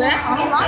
ve ama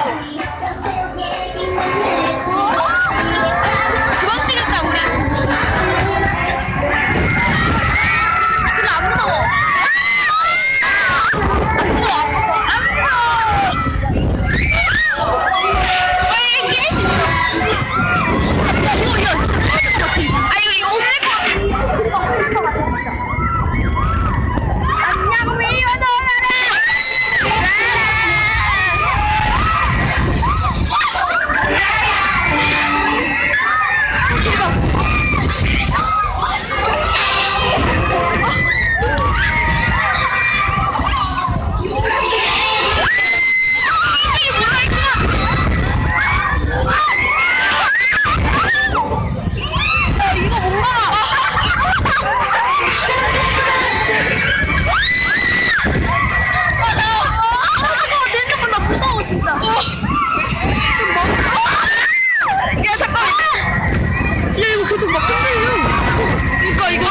그러니까 좀 먹겠네요. 이거 이거.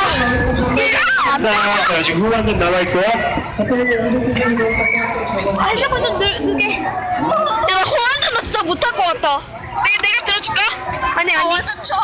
자, 아직 후반전 남아 있고요. 아, 알려봐 좀 늘, 늦게. 야나 후반전 나 진짜 못할 것 같아. 내, 내가 들어줄까? 아니 어, 아니. 아, 완전 쳐.